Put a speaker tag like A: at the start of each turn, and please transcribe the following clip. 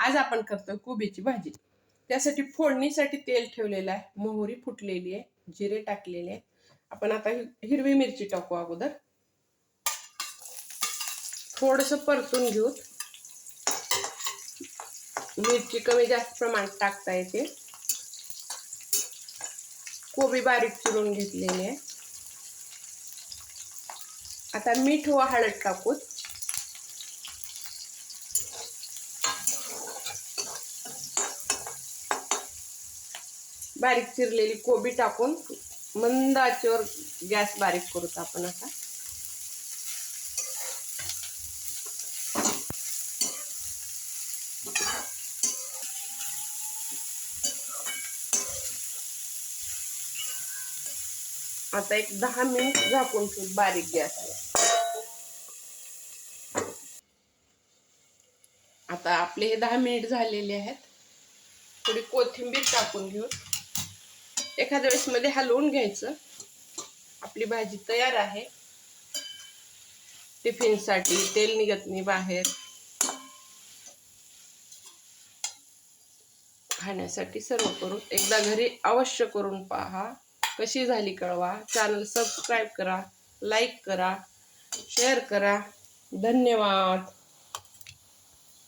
A: आज आपण करतोय कोबीची भाजी. त्यासाठी फोडणीसाठी तेल ठेवलेलं आहे. मोहरी फुटलेली आहे. जिरे टाकलेले आहे आपण आता हिरवी मिरची टाकू अगोदर. थोडस परतून घेऊ मिरची कमी जास्त प्रमाणात टाकता येते. कोबी बारीक चिरून घेतलेली आहे. आता मीठ व हळद टाकूत बारीक चिरलेली कोबी टाकून मंद आचेवर गॅस बारीक करूत आपण आता. आता एक दहा मिनिट झाकून ठेवू बारीक गॅस. आता आपले हे दहा मिनिट झालेले आहेत. थोडी कोथिंबीर टाकून घेऊ. एखाद्या वेळेस मध्ये हलवून घ्यायचं. आपली भाजी तयार आहे. टिफिनसाठी तेल निघत नाही बाहेर. खाण्यासाठी सर्व करून एकदा घरी अवश्य करून पहा. कशी झाली कळवा. चॅनल सबस्क्राईब करा लाईक करा शेअर करा. धन्यवाद.